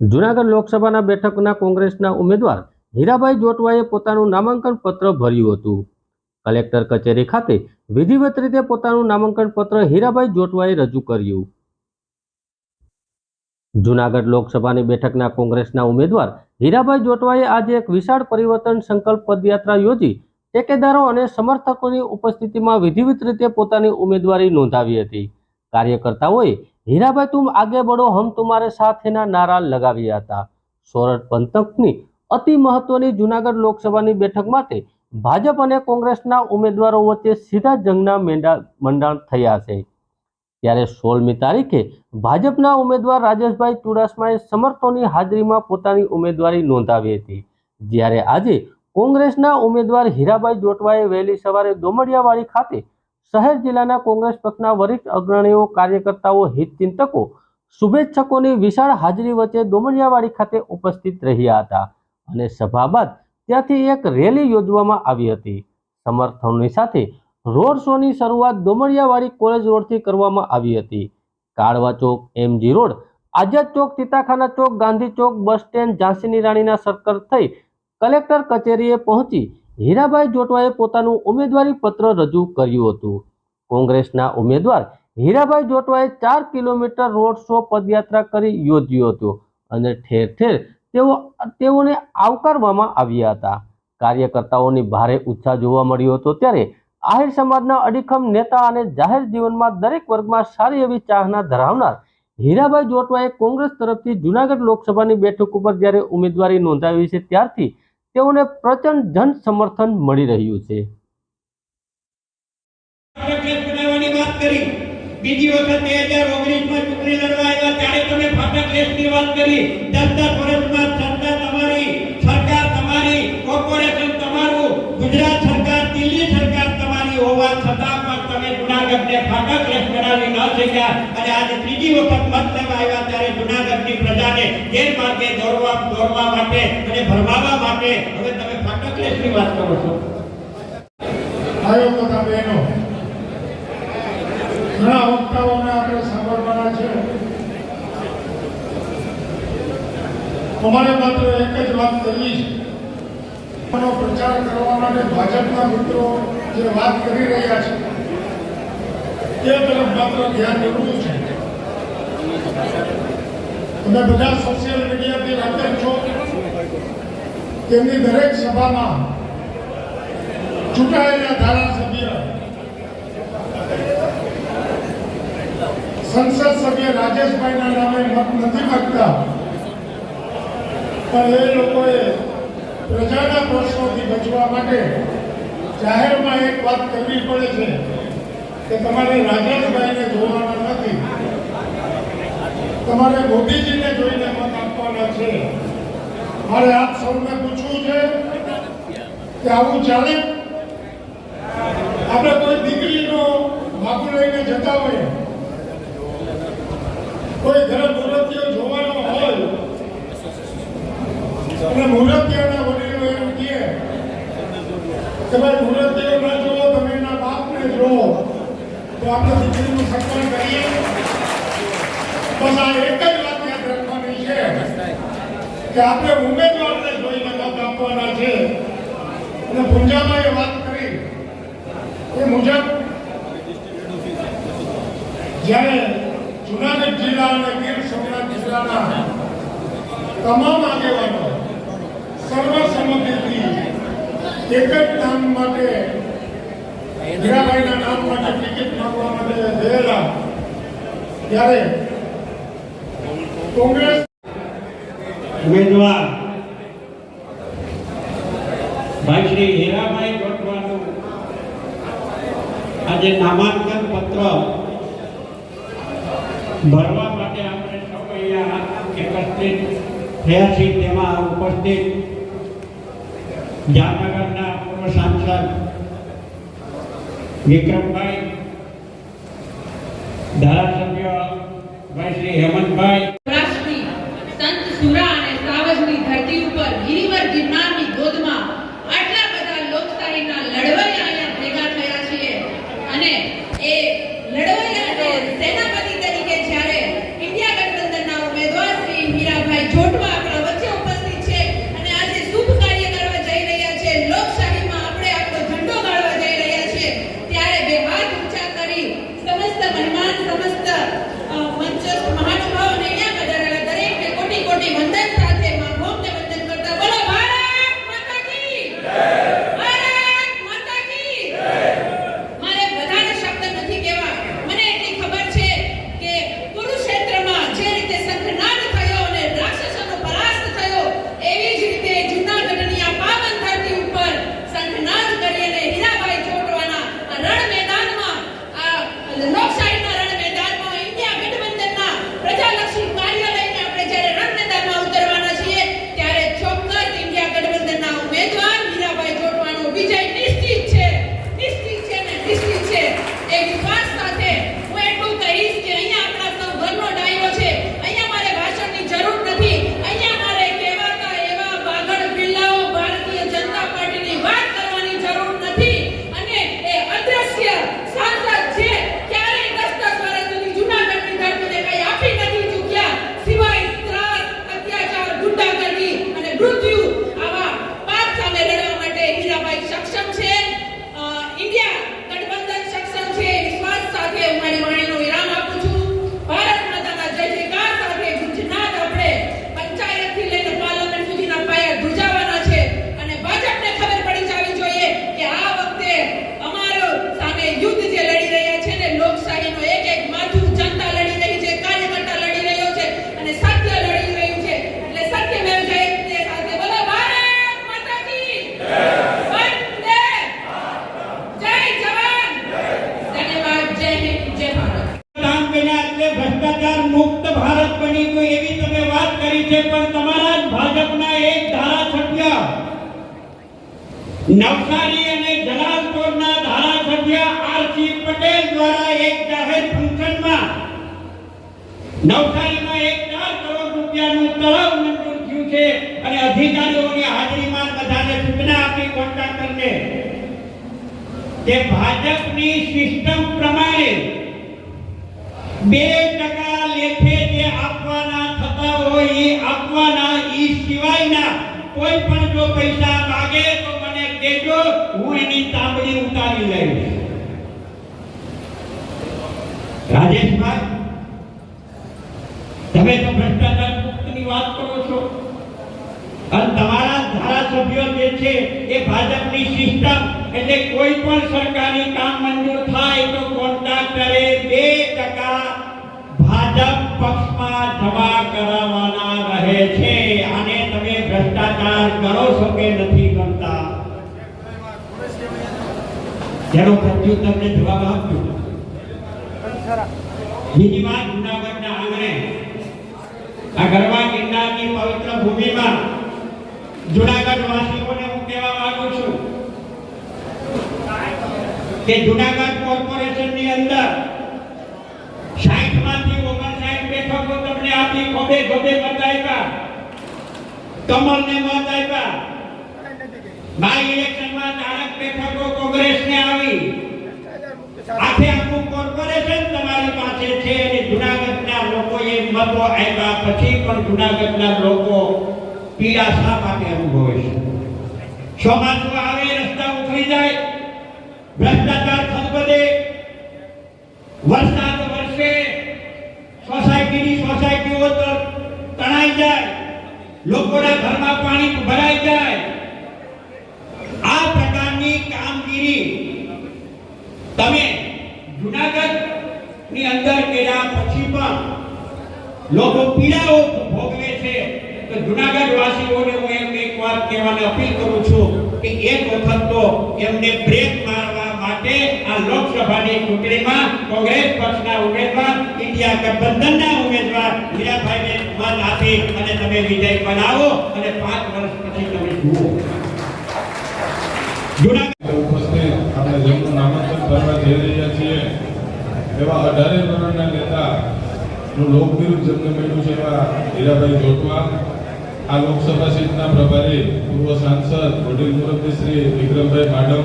જૂનાગઢ લોકસભાના બેઠકના કોંગ્રેસના ઉમેદવાર હીરાભાઈ જોટવાએ પોતાનું નામાંકન પત્ર ભર્યું હતું. કલેક્ટર કચેરી ખાતે વિધિવત રીતે પોતાનું નામાંકન પત્ર હીરાભાઈ જોટવાએ રજૂ કર્યું. જૂનાગઢ લોકસભાની બેઠકના કોંગ્રેસના ઉમેદવાર હીરાભાઈ જોટવાએ આજે એક વિશાળ પરિવર્તન સંકલ્પ પદયાત્રા યોજી ટેકેદારો અને સમર્થકોની ઉપસ્થિતિમાં વિધિવત રીતે પોતાની ઉમેદવારી નોંધાવી હતી. કાર્યકર્તાઓએ હીરાભાઈ તુમ આગે બળો હમ તુમારે સાથેના નારા લગાવ્યા હતા. સોરઠ પંથકની અતિ મહત્વની જૂનાગઢ લોકસભાની બેઠક માટે ભાજપ અને કોંગ્રેસના ઉમેદવારો વચ્ચે સીધા જંગના મેંડા મંડાણ થયા છે. ત્યારે સોળમી તારીખે ભાજપના ઉમેદવાર રાજેશભાઈ ચુડાસમાએ સમર્થોની હાજરીમાં પોતાની ઉમેદવારી નોંધાવી હતી. જ્યારે આજે કોંગ્રેસના ઉમેદવાર હીરાભાઈ જોટવાએ વહેલી સવારે દોમડિયાવાડી ખાતે શહેર જિલ્લાના કોંગ્રેસ પક્ષના વરિષ્ઠ અગ્રણીઓ, કાર્યકર્તાઓ, હિતચિંતકો, શુભેચ્છકોની વિશાળ હાજરી વચ્ચે દોમડિયાવાડી ખાતે ઉપસ્થિત રહ્યા હતા અને સભા બાદ ત્યાંથી એક રેલી યોજવામાં આવી હતી. સમર્થનની સાથે રોડ શોની શરૂઆત દોમડિયાવાડી કોલેજ રોડથી કરવામાં આવી હતી. કાળવા ચોક, એમજી રોડ, આઝાદ ચોક, તીતાખાના ચોક, ગાંધી ચોક, બસ સ્ટેન્ડ, ઝાંસીની રાણીના સર્કલ થઈ કલેક્ટર કચેરીએ પહોંચી હીરાભાઈ જોટવાએ પોતાનું ઉમેદવારી પત્ર રજૂ કર્યું હતું. કોંગ્રેસના ઉમેદવાર હીરાભાઈ જોટવાએ ચાર કિલોમીટર રોડ શો પદયાત્રા કરી યોજ્યો હતો અને ઠેર ઠેર તેઓ, તેઓને આવકારવામાં આવ્યા હતા. કાર્યકર્તાઓની ભારે ઉત્સાહ જોવા મળ્યો હતો ત્યારે આહિર સમાજના અડીખમ નેતા અને જાહેર જીવનમાં દરેક વર્ગમાં સારી એવી ચાહના ધરાવનાર હીરાભાઈ જોટવાએ કોંગ્રેસ તરફથી જૂનાગઢ લોકસભાની બેઠક ઉપર જ્યારે ઉમેદવારી નોંધાવી છે ત્યારથી તેઓને પ્રચંડ જન સમર્થન મળી રહ્યું છે. બીજી વખત બે હજાર ઓગણીસમાં ચૂંટણી લડવા આવ્યા ત્યારે તમે ફાટક લેસની વાત કરી. દસ વર્ષમાં સરકાર તમારી સરકાર તમારી, કોર્પોરેશન તમારું, ગુજરાત સરકાર, દિલ્હી સરકાર તમારી હોવા છતાં પણ જુનાગઢને ફાટક બનાવી ન શક્યા. અને આજે ત્રીજી વખત મત લેવા આવ્યા ત્યારે જુનાગઢની પ્રજાને ગેરમાર્ગે દોરવા દોરવા માટે અને ભરમાવા માટે. હવે તમે ફાટક વાત કરો છો. ઘણા વક્તાઓને આપણે સાંભળવાના છે. અમારે માત્ર એક જ વાત કરવી છે. પ્રચાર કરવા માટે ભાજપના મિત્રો જે વાત કરી રહ્યા છે તે તરફ માત્ર ધ્યાન દોરવું છે. તમે બધા સોશિયલ મીડિયાથી વાકેફ છો. તેમની દરેક સભામાં ચૂંટાયેલા ધારાસભ્ય, સંસદ સભ્ય રાજેશભાઈના નામે મત નથી માંગતા. એ લોકોએ પ્રજાના પ્રશ્નોથી બચવા માટે જાહેરમાં એક વાત કરવી પડે છે. કે તમારે રાજેશભાઈને જોવાના નથી. તમારે મોદીજીને જોઈને મત આપવાના છે. મારે આપ સૌને પૂછવું છે કે આવું ચાલે આપણે કોઈ દીકરીનો બાબુ લઈને જતા હોય કોઈ ઘરે મુહૂર્તિયો જોવાનો હોય અને મુહૂર્તિયાના વડીલો એમ કહે કે ભાઈ મુહૂર્તિયો ના જોવો તમે એના બાપને જોવો તો આપણે દીકરીનું સન્માન કરીએ બસ આ એક જ વાત યાદ રાખવાની છે કે આપણે ઉમેદવારને જોઈને મત આપવાના છે. અને પુંજામાં એ વાત કરી. એ મુજબ જ્યારે જુનાગઢ જિલ્લા અને ગીર સોમનાથ જિલ્લાના તમામ આગેવાનો સર્વસંમતિથી એક જ નામ માટે હીરાભાઈના નામ માટે ટિકિટ માંગવા માટે ગયેલા, ત્યારે કોંગ્રેસ ઉમેદવાર ભાઈ શ્રી હીરાભાઈ ભટવાનું આજે નામાંકન પત્ર ભરવા માટે આપણે સૌ અહીંયા એકત્રિત થયા છીએ. તેમાં ઉપસ્થિત જામનગરના પૂર્વ સાંસદ વિક્રમભાઈ ધારાસભ્ય ભાઈ શ્રી હેમંતભાઈ નવસારી અને જલાલપોરના ધારાસભ્ય આરસી પટેલ દ્વારા એક જાહેર ફંક્શનમાં નવસારીમાં એક ચાર કરોડ રૂપિયાનું તળાવ મંજૂર થયું છે અને અધિકારીઓની હાજરીમાં બધાને સૂચના આપી કોન્ટ્રાક્ટરને કે ભાજપની સિસ્ટમ પ્રમાણે બે ટકા લેખે જે આપવાના થતા હોય એ આપવાના એ સિવાયના કોઈ પણ જો પૈસા માગે તો કહેજો હું એની તાંબડી ઉતારી લઈ. રાજેશભાઈ, તમે તો ભ્રષ્ટાચાર મુક્તની વાત કરો છો. અને તમારા ધારાસભ્યો જે છે, એ ભાજપની સિસ્ટમ એટલે કોઈ પણ સરકારી કામ મંજૂર થાય તો કોન્ટ્રાક્ટરે બે ટકા ભાજપ પક્ષમાં જમા કરાવવાના રહે છે. આને તમે ભ્રષ્ટાચાર કરો છો કે નથી કરતા તેનો તમને જવાબ આપ્યો બીજી વાત જુનાગઢના આંગણે આ ગરબા ગિરનારની પવિત્ર ભૂમિમાં જુનાગઢ વાસીઓને હું કહેવા માંગુ છું કે જુનાગઢ કોર્પોરેશનની અંદર 60 માંથી 59 બેઠકો તમને આપી ખોબે ખોબે મત આપ્યા કમલને મત આપ્યા બાય ઇલેક્શનમાં ચાલક બેઠકો કોંગ્રેસને આવી. આખે આખું કોર્પોરેશન તમારી પાસે છે અને જુનાગઢના લોકોએ મતો આપ્યા. પછી પણ જુનાગઢના લોકો પીડા શા માટે અનુભવે છે. ચોમાસું આવે, રસ્તા ઉખડી જાય, ભ્રષ્ટાચાર ખદબદે વરસાદ વરસે, સોસાયટીની સોસાયટીઓ તણાઈ જાય. લોકોના ઘરમાં પાણી ભરાઈ જાય આ પ્રકારની કામગીરી તમે જુનાગઢની અંદર કર્યા પછી પણ લોકો પીડાઓ ભોગવે છે. તો જુનાગઢ વાસીઓને હું એમને એક વાત કહેવાની અપીલ કરું છું કે એક વખત તો એમને બ્રેક મારવા માટે આ લોકસભાની ચૂંટણીમાં કોંગ્રેસ પક્ષના ઉમેદવાર, ઇન્ડિયા ગઠબંધનના ઉમેદવાર મીરાભાઈને મત આપી અને તમે વિજય બનાવો અને પાંચ વર્ષ પછી તમે જુઓ. જુનાગઢ કરવા જઈ રહ્યા છીએ, એવા અઢારે વર્ણના નેતા નું લોકવિરુદ્ધ જેમને મળ્યું છે એવા હીરાભાઈ જોટવા. આ લોકસભા સીટના પ્રભારી પૂર્વ સાંસદ વડીલ મુરબ્બી શ્રી વિક્રમભાઈ માડમ.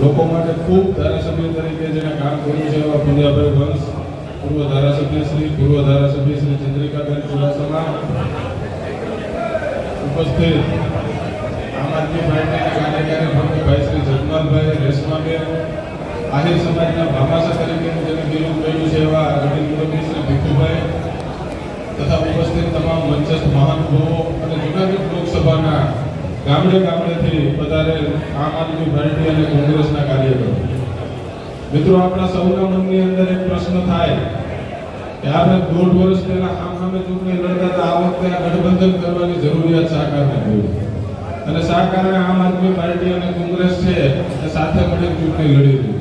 લોકો માટે ખૂબ ધારાસભ્ય તરીકે જેને કામ કર્યું છે એવા પુંજાભાઈ વંશ, પૂર્વ ધારાસભ્ય શ્રી, પૂર્વ ધારાસભ્ય શ્રી ચંદ્રિકાબેન ચુડાસમા ઉપસ્થિત આમ આદમી પાર્ટીના કાર્યકારી પ્રમુખ ભાઈ શ્રી જગમાલભાઈ રેશમાબેન આહિર સમાજના ભામાસા તરીકેનું જેને બિરુદ મળ્યું છે એવા મુરબ્બી ભીખુભાઈ તથા ઉપસ્થિત તમામ મંચસ્થ મહાનુભાવો અને જુનાગઢ લોકસભાના ગામડે ગામડેથી પધારેલ આમ આદમી પાર્ટી અને કોંગ્રેસના કાર્યકરો. મિત્રો, આપણા સૌના મનની અંદર એક પ્રશ્ન થાય કે આપણે દોઢ વર્ષ પહેલા સામે ચૂંટણી લડતા હતા, આ વખતે આ ગઠબંધન કરવાની જરૂરિયાત સાકાર પડી અને શા આમ આદમી પાર્ટી અને કોંગ્રેસ છે એ સાથે મળીને ચૂંટણી લડી રહી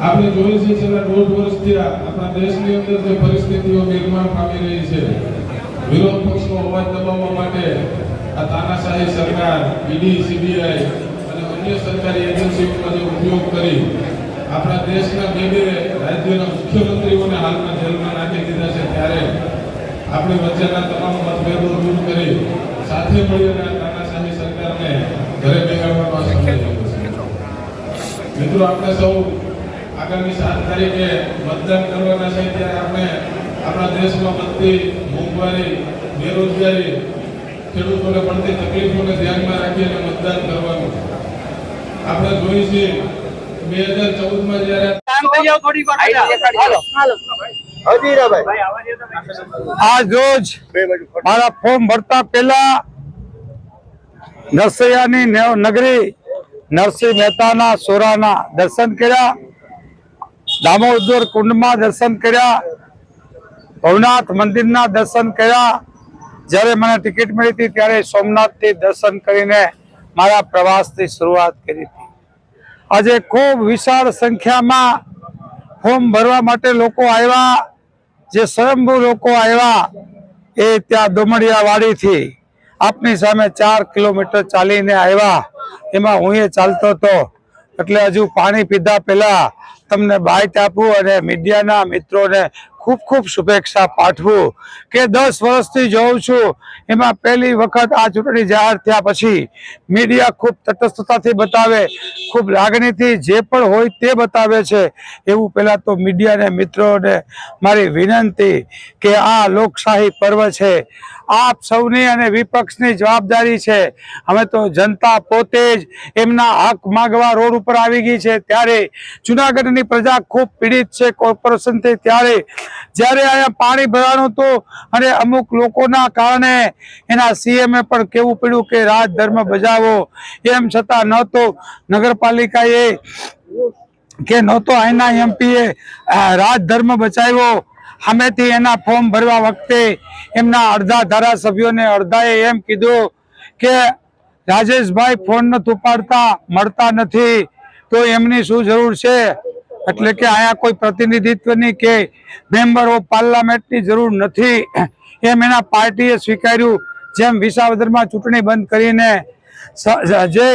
આપણે જોઈએ છીએ છેલ્લા દોઢ વર્ષથી આપણા દેશની અંદર જે પરિસ્થિતિઓ નિર્માણ પામી રહી છે, વિરોધ પક્ષનો અવાજ દબાવવા માટે આ તાનાશાહી સરકાર ઈડી સીબીઆઈ અને અન્ય સરકારી એજન્સીઓનો જે ઉપયોગ કરી આપણા દેશના બે રાજ્યોના મુખ્યમંત્રીઓને હાલમાં જેલમાં નાખી દીધા છે, ત્યારે આપણી વચ્ચેના તમામ મતભેદો દૂર કરી સાથે મળીને આ તાનાશાહી સરકારને ઘરે બેસાડવાનો આ સમય આવ્યો છે મિત્રો આપણે સૌ આગામી સાત તારીખે મતદાન કરવાના છે. ત્યારે આપણે આપણા દેશમાં વધતી મોંઘવારી બેરોજગારી ખેડૂતોને પડતી તકલીફોને ધ્યાનમાં રાખીને મતદાન કરવાનું. આપણે જોઈએ છીએ બે હજાર ચૌદમાં જ્યારે આજ રોજ મારા ફોર્મ ભરતા પહેલા નરસૈયાની નેવ- નગરી નરસિંહ મહેતાના સોરાના દર્શન કર્યા. દામોદર કુંડમાં દર્શન કર્યા. ભવનાથ મંદિરના દર્શન કર્યા. જ્યારે મને ટિકિટ મળી હતી ત્યારે સોમનાથથી દર્શન કરીને મારા પ્રવાસની શરૂઆત કરી હતી. આજે ખૂબ વિશાળ સંખ્યામાં ફોર્મ ભરવા માટે લોકો આવ્યા. જે સ્વયંભૂ લોકો આવ્યા એ ત્યાં દોમડિયાવાડીથી આપની સામે ચાર કિલોમીટર ચાલીને આવ્યા. એમાં હું એ ચાલતો હતો. એટલે હજુ પાણી પીધા પહેલા તમને બાઇટ આપવું અને મીડિયાના મિત્રોને ખૂબ ખૂબ શુભેચ્છા પાઠવું કે દસ વર્ષથી જોઉં છું. એમાં પહેલી વખત આ ચૂંટણી જાહેર થયા પછી મીડિયા ખૂબ તટસ્થતાથી બતાવે, ખૂબ લાગણીથી જે પણ હોય તે બતાવે છે. એવું પહેલાં તો મીડિયાને મિત્રોને મારી વિનંતી કે આ લોકશાહી પર્વ છે. આપ સૌની અને વિપક્ષની જવાબદારી છે. અમે તો જનતા પોતે જ એમના હક માગવા રોડ ઉપર આવી ગઈ છે. ત્યારે જુનાગઢની પ્રજા ખૂબ પીડિત છે કોર્પોરેશનથી. ત્યારે જ્યારે અહીંયા પાણી ભરાણું હતું અને અમુક લોકોના કારણે એના સીએમએ પણ કેવું પડ્યું કે રાજધર્મ બજાવો. એમ છતાં ન તો નગરપાલિકાએ કે નહોતો અહીંના એમપીએ રાજધર્મ બચાવ્યો. સામેથી એના ફોર્મ ભરવા વખતે એમના અડધા ધારાસભ્યોને અડધાએ એમ કીધું કે રાજેશભાઈ ફોન નથી ઉપાડતા, મળતા નથી, તો એમની શું જરૂર છે? એટલે કે અહીંયા કોઈ પ્રતિનિધિત્વની કે મેમ્બર ઓફ પાર્લામેન્ટની જરૂર નથી. એમ એના પાર્ટીએ સ્વીકાર્યું. જેમ વિસાવદરમાં ચૂંટણી બંધ કરીને જે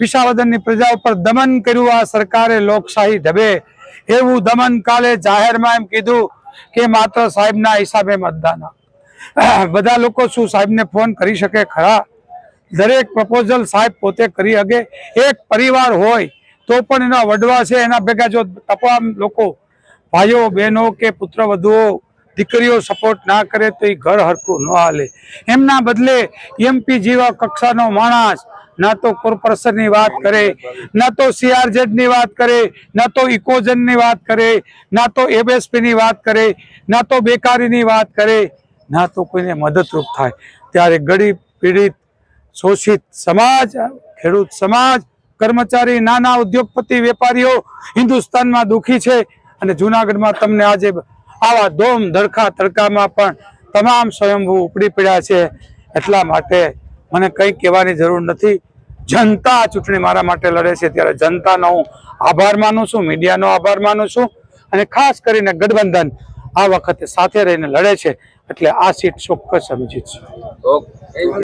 વિસાવદરની પ્રજા ઉપર દમન કર્યું, આ સરકારે લોકશાહી ધબે એવું દમન કાલે જાહેરમાં એમ કીધું કે માત્ર સાહેબના હિસાબે મતદાન. બધા લોકો શું સાહેબને ફોન કરી શકે ખરા? દરેક પ્રપોઝલ સાહેબ પોતે કરી શકે. એક પરિવાર હોય તો પણ એના વડવા છે, એના ભેગા જો તમામ લોકો, ભાઈઓ, બહેનો કે પુત્ર વધુઓ દીકરીઓ સપોર્ટ ના કરે તો એ ઘર હરખું ન હાલે. એમના બદલે એમપી જેવા કક્ષાનો માણસ ના તો કોર્પોરેશનની વાત કરે, ના તો CRZ ની વાત કરે, ના તો ઇકોઝનની વાત કરે, ના તો એબએસપી ની વાત કરે, ના તો બેકારીની વાત કરે, ના તો કોઈને મદદરૂપ થાય. ત્યારે ગરીબ, પીડિત, શોષિત સમાજ, ખેડૂત સમાજ, કર્મચારી, નાના ઉદ્યોગપતિ, વેપારીઓ હિન્દુસ્તાનમાં દુઃખી છે. અને જુનાગઢમાં તમને આજે આવા ધોમ ધડકા તડકામાં પણ તમામ સ્વયંભૂ ઉપડી પડ્યા છે. એટલા માટે મને કંઈ કહેવાની જરૂર નથી. જનતા ચૂંટણી મારા માટે લડે છે ત્યારે જનતાનો હું આભાર માનું છું, મીડિયાનો આભાર માનું છું અને ખાસ કરીને ગઠબંધન આ વખતે સાથે રહીને લડે છે. એટલે આ સીટ ચોક્કસ અમે જીતશું